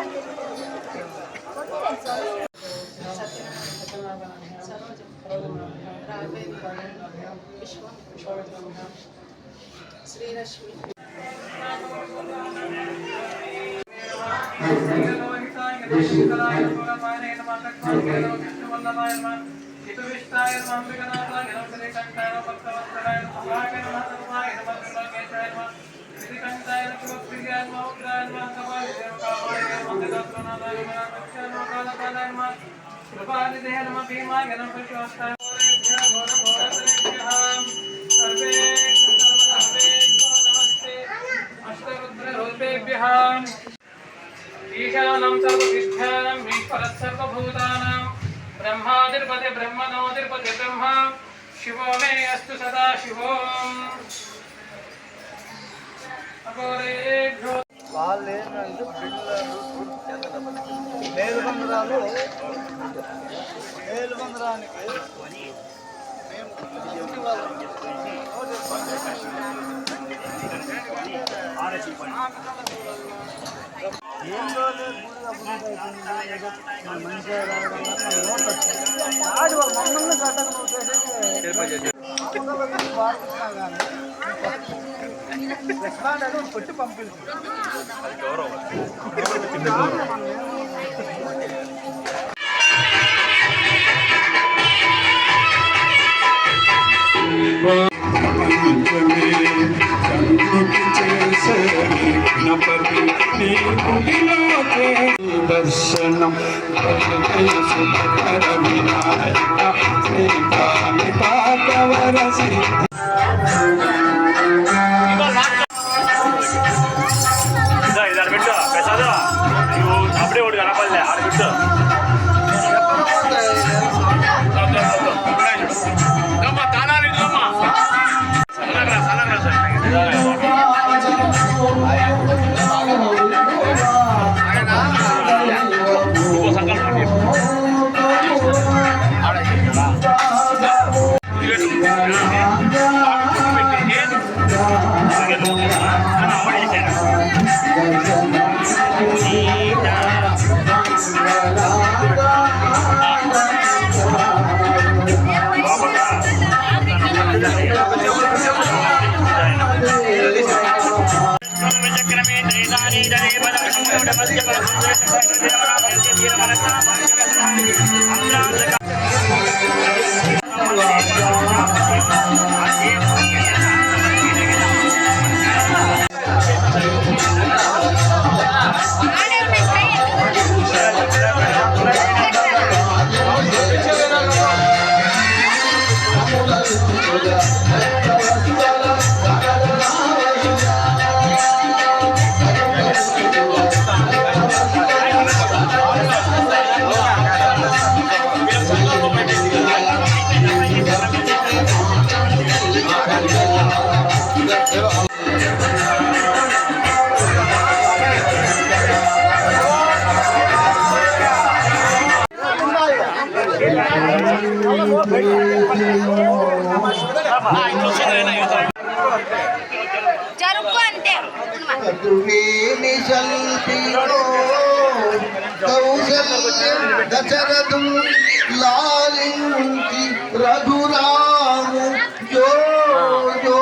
శ్రీరశ్మి అష్టరుద్రరూపేభ్యः ఈశానం సర్వసిద్ధ్యానం ఈశ్వరः సర్వభూతానాం బ్రహ్మాదిర్పతి బ్రహ్మణోదిర్పతి బ్రహ్మ ईशानं सर्वविद्यानम् ईश्वरः सर्वभूतानां ब्रह्मादिर्पति ब्रह्मणोदिर्पति ब्रह्मा, शिवो मे अस्तु सदा शिवोम् ಅಪೋರೇಭ್ಯೋ ಬಾಲೇನ ಇದು ಬಿಡ್ಲರು గుడి అభివృద్ధి అవుతుంది. మంచిగా రావడం మమ్మల్ని గడ్డకు బాగున్నా కానీ రెస్టారెంట్ దర్శనం సుఖకర వినాయక వేమి శల్పిలో కౌశల్యం దశరథం లాలించి రఘురాము జో జో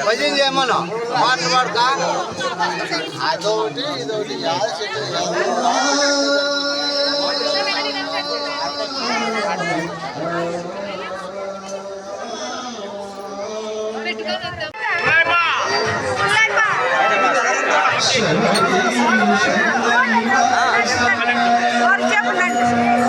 భజన చేయమను పాటలు అదొకటి ఇదొకటి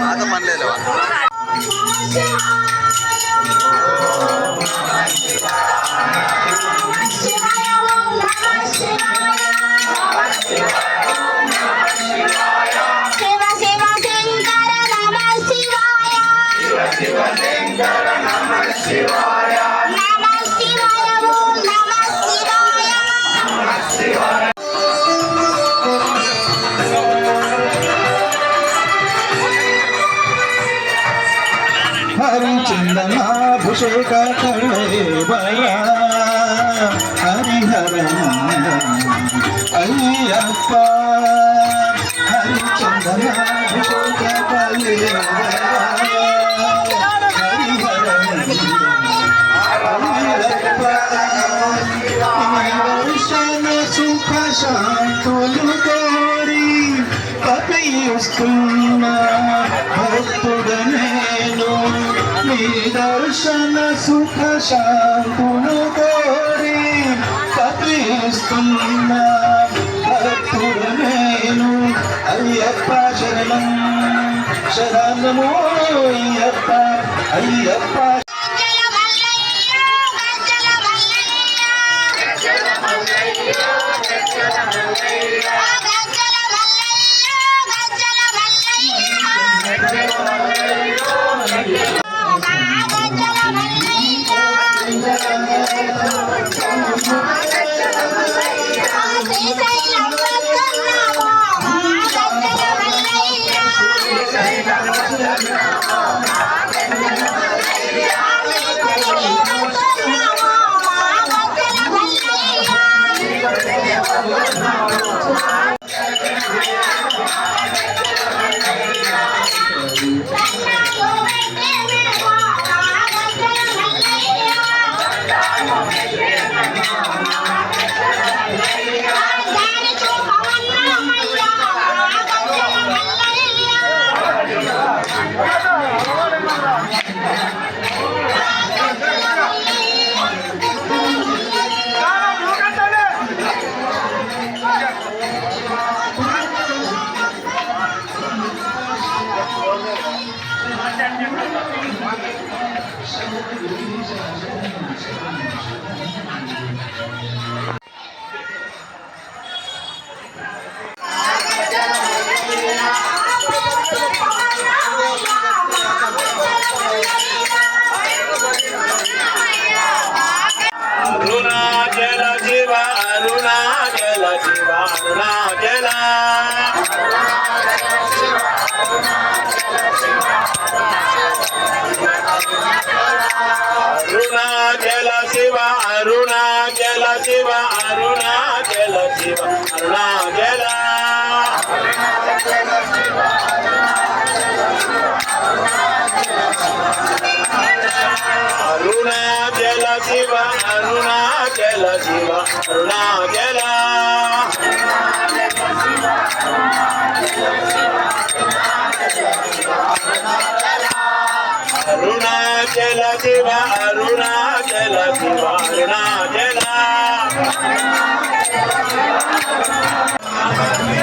పాత పనిలేదు దర్శన సుఖ శాంతులు కోరి కపిస్తున్నా భక్తుడ నేను అయ్యప్ప శరణం శరణము అయ్యప్ప అయ్యప్ప ಅರುಣಾಚಲ ಶಿವ ಅರುಣಾಚಲ ಶಿವ ಅರುಣಾಚಲ ಅರುಣಾಚಲ ಶಿವ ಅರುಣಾಚಲ ಶಿವ ಅರುಣಾಚಲ అరుణాచల శివ అరుణాచల శివ అరుణాచల. తనయ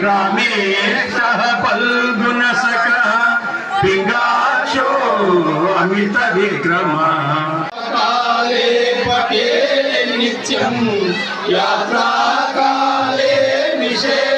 రమేశ పల్గుణ సఖ పిగాశో అమిత విక్రమ నిత్యం యాత్రాకాలే విశేష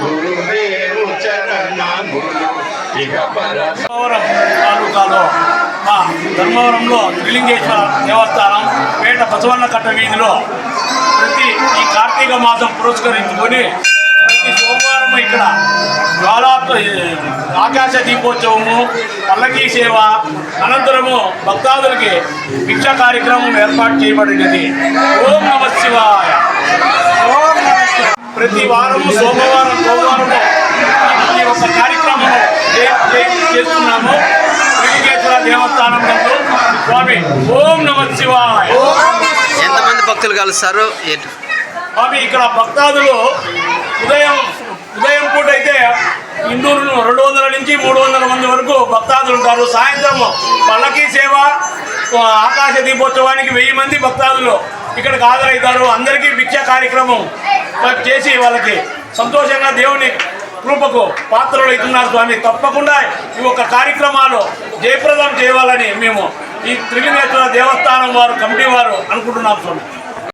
గురుదేవు చరణములు ఇక తాలూకాలో మా ధర్మవరంలో త్రిలింగేశ్వర దేవస్థానం పేట బసవన్న కట్ట వీధిలో ప్రతి ఈ కార్తీక మాసం పురస్కరించుకొని ప్రతి సోమవారం ఇక్కడ జ్వాలా ఆకాశ దీపోత్సవము పల్లకీ సేవ అనంతరము భక్తాదులకి భిక్ష కార్యక్రమం ఏర్పాటు చేయబడినది ఓం నమ శివాయ. ప్రతి వారము సోమవారం సోమవారము ఈ ఒక కార్యక్రమం చే- చే- చేస్తున్నాము. త్రిలింగేశ్వర దేవస్థానం స్వామి ఓం నమ శివాయ. ఎంతమంది భక్తులు కలుస్తారు? స్వామి ఇక్కడ భక్తాదులు ఉదయం ఉదయం పూట అయితే ఇందూరు రెండు వందల నుంచి మూడు వందల మంది వరకు భక్తాదులు ఉంటారు. సాయంత్రం పల్లకీ సేవ ఆకాశ దీపోత్సవానికి వెయ్యి మంది భక్తాదులు. ఇక్కడికి హాజరవుతారు అందరికీ భిక్ష కార్యక్రమం చేసి వాళ్ళకి సంతోషంగా దేవుని కృపకు పాత్రలు అవుతున్నారు స్వామి. తప్పకుండా ఈ యొక్క కార్యక్రమాలు జయప్రదం చేయాలని మేము ఈ త్రిలింగేశ్వర దేవస్థానం వారు కమిటీ వారు అనుకుంటున్నాం స్వామి.